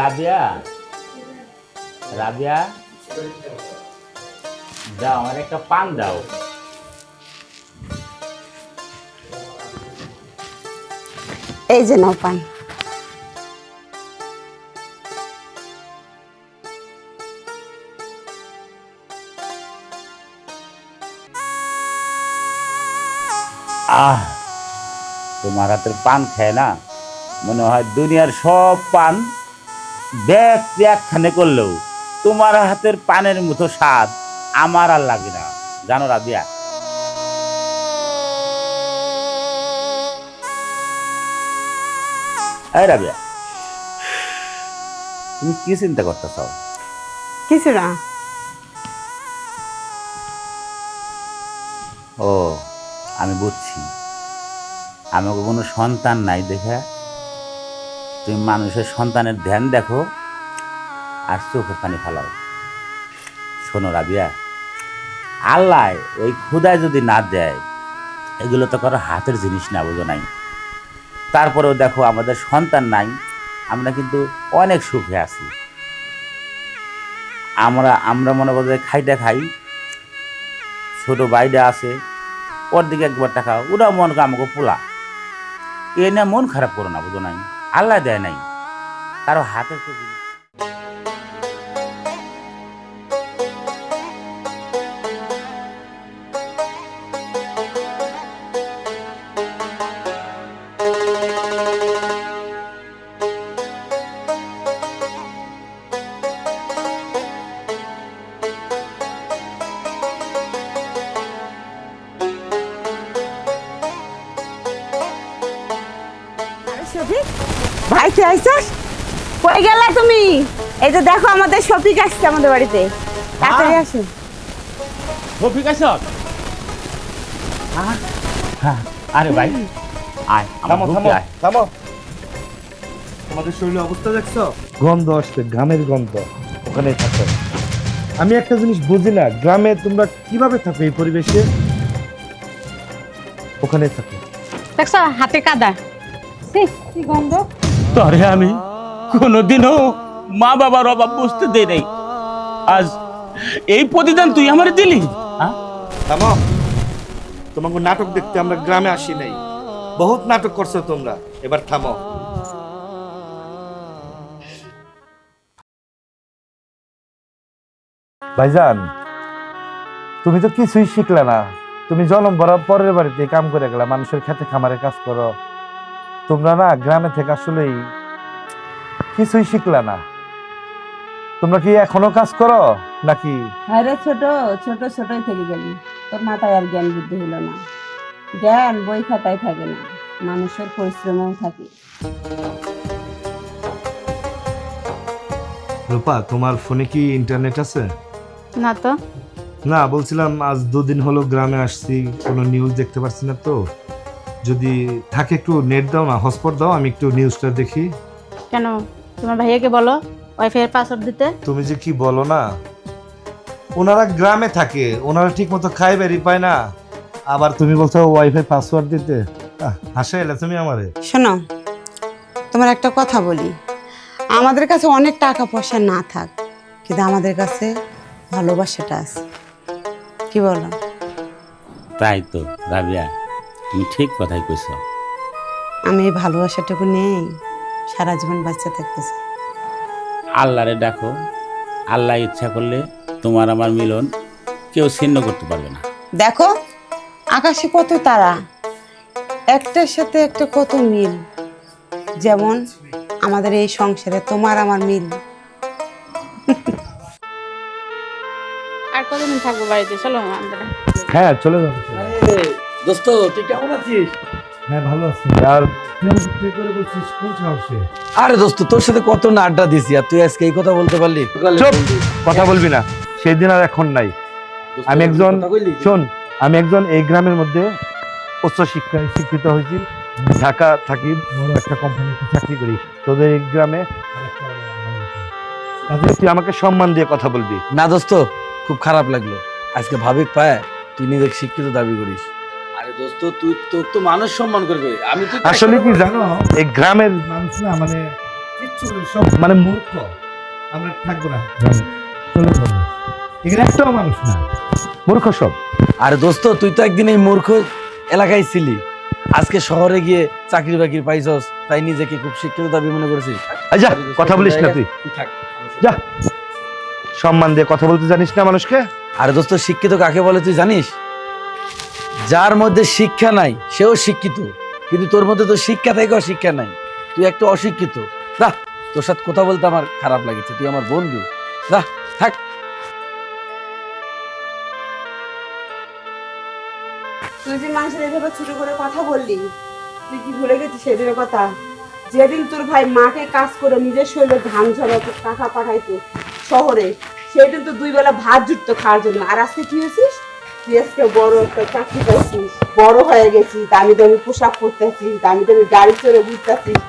রাবিয়া রাবিয়া দাও আমার একটা পান দাও। এই যে নাও পান। আহ তোমার হাতের পান খায় না? মনে হয় দুনিয়ার সব পান ব্যাগ করলেও তোমার হাতের পানের মতো স্বাদ আমার আর লাগে না। জানো রাবিয়া এই রাবিয়া তুমি কি চিন্তা করতেছ? কিছু না। ও আমি বুঝছি। আমাকে কোনো সন্তান নাই দেখে? তুমি মানুষের সন্তানের ধ্যান দেখো আর চোখের পানি ফালাও। শোনো রাবিয়া, আল্লাহ ওই ক্ষুদায় যদি না দেয়, এগুলো তো কারও হাতের জিনিস না, বুঝো নাই। তারপরেও দেখো আমাদের সন্তান নাই, আমরা কিন্তু অনেক সুখে আছি। আমরা আমরা মনে করো খাইটা খাই, ছোট বাইরে আছে, ওর দিকে একবার টাকা ওরা মন আমাকে পোলা। এ না মন খারাপ করো না, বুঝো নাই। আল্লাহ দেয় নাই। কারও হাতে তো ভাই তুই আইসস কই গেলা তুমি? এই যে দেখো আমাদের শফিক আসছে আমাদের বাড়িতে। তাড়াতাড়ি আসো। রফিক আসত হ্যাঁ, আরে ভাই আয় থামো থামো থামো। তোমাদের শরীরের অবস্থা দেখছ? গন্ধ আসছে গ্রামের গন্ধ। ওখানেই থাকো। আমি একটা জিনিস বুঝি না গ্রামে তোমরা কীভাবে থাকো এই পরিবেশে? ওখানে থাকো। দেখছ হাতে কাদা। কি গন্ধ? তরে আমি কোনোদিনও মা বাবার অভাব বুঝতে দেই নাই। আজ এই প্রতিদান তুই আমার দিলি হ্যাঁ? থামো তোমাকে নাটক দেখতে আমরা গ্রামে আসি নাই। বহুত নাটক করছ তোমরা। এবার থামো। ভাইজান তুমি তো কিছুই শিখলে না। তুমি জন্ম ভরা পরের বাড়িতে কাম করে গেলা মানুষের খেতে খামারে কাজ করো। তোমরা না গ্রামে থেকে আসলেই কিছুই শিখলে না। তোমরা কি এখনও কাজ করো নাকি? আরে ছোট ছোট ছোটই থেকে গেলি। তোর মাথায় আর জ্ঞান বুদ্ধি হলো না। জ্ঞান বই খাতায় থাকে না মানুষের পরিশ্রমেও থাকে। রূপা তোমার ফোনে কি ইন্টারনেট আছে? না তো। না বলছিলাম আজ দুদিন হলো গ্রামে আসছি কোনো নিউজ দেখতে পারছি না তো। যদি থাকে একটু নেট দাও না হটস্পট দাও আমি একটু নিউজটা দেখি। কেন? তোমার ভাইয়াকে বলো ওয়াইফাই এর পাসওয়ার্ড দিতে। তুমি যে কি বলো না? ওনারা গ্রামে থাকে ওনারা ঠিক মতো খাই বেরি পায় না। আবার তুমি বলছো ওয়াইফাই পাসওয়ার্ড দিতে। আহ, হাসে এলে তুমি আমারে। শোনো তোমার একটা কথা বলি। আমাদের কাছে অনেক টাকা পয়সা না থাক কিন্তু আমাদের কাছে ভালোবাসাটা আছে। কি বলো? তাই তো রাবিয়া। তুমি ঠিক কথাই কইছ। আমি এই ভালোবাসাটুকু নেই সারা জীবন বাচ্চা থাকতেছে। আল্লাহরে ডাকো আল্লাহ ইচ্ছা করলে তোমার আমার মিলন কেউ ছিন্ন করতে পারবে না। দেখো আকাশে কত তারা একটার সাথে একটা কত মিল। যেমন আমাদের এই সংসারে তোমার আমার মিল। আর কতদিন থাকব বাড়িতে? চলো আমরা। হ্যাঁ চলে যাব। দোস্ত তুই কেমন আছিস? হ্যাঁ ভালো আছি। আর আরে দোস্ত তোর সাথে কত না আড্ডা দিছি আর তুই আজকে এই কথা বলতে পারলি? চুপ! কথা বলবি না। সেই দিন আর এখন নাই। আমি একজন শোন আমি একজন এই গ্রামের মধ্যে উচ্চ শিক্ষায় শিক্ষিত হয়েছি। ঢাকা থাকি বড় একটা কোম্পানিতে চাকরি করি। তোদের এই গ্রামে তুই আমাকে সম্মান দিয়ে কথা বলবি। না দোস্ত খুব খারাপ লাগল। আজকে ভাবিক পায় তুই নিজেকে শিক্ষিত দাবি করিস। আরে দোস্ত তুই তোর তো মানুষ সম্মান করবে। আমি তো আসলে কি জানো এই গ্রামের মানুষ না মানে কিচ্ছু সব মানে মূর্খ। আমরা থাকব না। চলে যাব এখানে একটাও মানুষ না। মূর্খ সব। আরে দোস্ত তুই তো একদিন এই মূর্খ এলাকায় ছিলি। আজকে শহরে গিয়ে চাকরি বাকরি পাইছস তাই নিজেকে খুব শিক্ষিত দাবি মনে করেছিস। যা কথা বলিস না তুই। যা। সম্মান দিয়ে কথা বলতে জানিস না মানুষকে? আরে দোস্ত শিক্ষিত কাকে বলে তুই জানিস? যার মধ্যে শিক্ষা নাই, সেও শিক্ষিত। কিন্তু তোর মধ্যে তো শিক্ষা থেকেও শিক্ষা নাই। তুই একটু অশিক্ষিত। না তোর সাথে কথা বলতে আমার খারাপ লাগছে। তুই আমার বন্ধু। না থাক। তুই যে মানুষের এভাবে ছোট করে কথা বললি, তুই কি ভুলে গেছিস সেদিনের কথা? যেদিন তোর ভাই মাঠে কাজ করে নিজের শরীরে ধান ঝরাতো, টাকা পাঠাইতো শহরে, সেদিন তো দুই বেলা ভাত জুটতো খাওয়ার জন্য। আর আজকে কি হয়েছিস? তুই আজকে বড় একটা চাকরি পাইছিস বড় হয়ে গেছিস, দামি দামি পোশাক পরতেছিস, দামি দামি গাড়ি চড়ে বুঝতেছিস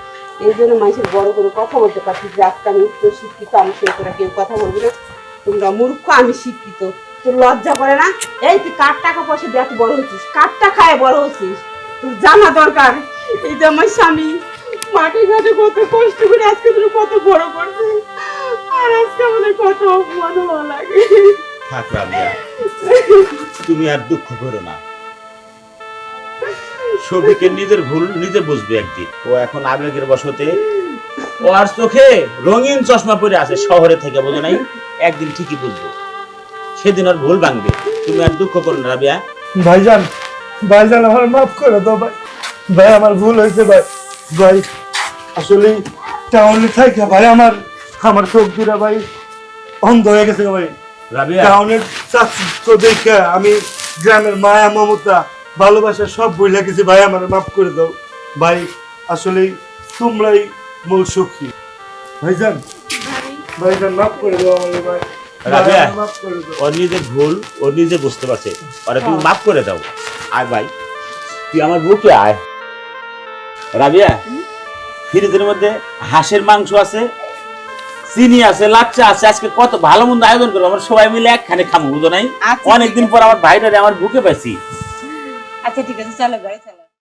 এই জন্য মানুষের বড় করে কথা বলতে পারছিস যে আজকে আমি উচ্চ শিক্ষিত আমার সঙ্গে তোরা কেউ কথা বলবি না। তোমরা মূর্খ, আমি শিক্ষিত। তোর লজ্জা করে না? এই তুই কার টাকা পয়সা দিয়ে এত বড় হচ্ছিস? কার টাকায় বড় হচ্ছিস? তোর জানা দরকার। এই যে আমার স্বামী, মাঠে ঘাটে কত কষ্ট করে আজকে তুমি কত বড় করছে। আর আজকে আমাদের কত অপমান হওয়া লাগে। থাক রাবিয়া তুমি আর দুঃখ করো না। সবিকে নিজের ভুল নিজে বুঝবে একদিন। ও এখন আবেগের বসতে, ও আর চোখে রঙিন চশমা পরে আছে শহরে থেকে, বোঝো নাই? একদিন ঠিকই বুঝব। সেদিন ওর ভুল ভাঙবে। তুমি আর দুঃখ করো না রাবিয়া ভাইজান ভাইজান আমার মাফ করে দাও ভাই। ভাই, আমার ভুল হয়েছে ভাই। ভাই, আসলে টাউনে থাকে ভাই, আমার আমার চোখ দুরা ভাই অন্ধ হয়ে গেছে ভাই। টাউনের চাকরি তো দেখে আমি গ্রামের মায়া মমতা ভালোবাসা সব বইলা গেছি। ভাই আমার মাফ করে দাও। ভাই আসলে তোমরাই মূল সুখী। ভাইজান ভাইজান মাফ করে দাও আমার ভাই। রাবিয়া। ভাই, আমার মাফ করে দাও। ওর নিজের ভুল ও নিজে বুঝতে পারছে। ওরা তুমি মাফ করে দাও। আয় ভাই তুই আমার বুকে আয়। রাবিয়া ফ্রিজের মধ্যে হাঁসের মাংস আছে চিনি আছে লাচ্চা আছে আজকে কত ভালো মন্দ আয়োজন করব আমরা সবাই মিলে একখানে খামো বুঝো নাই? আচ্ছা, অনেকদিন পর আমার ভাইটারে আমার বুকে পাইছি। আচ্ছা ঠিক আছে চলো গাড়ি চলো।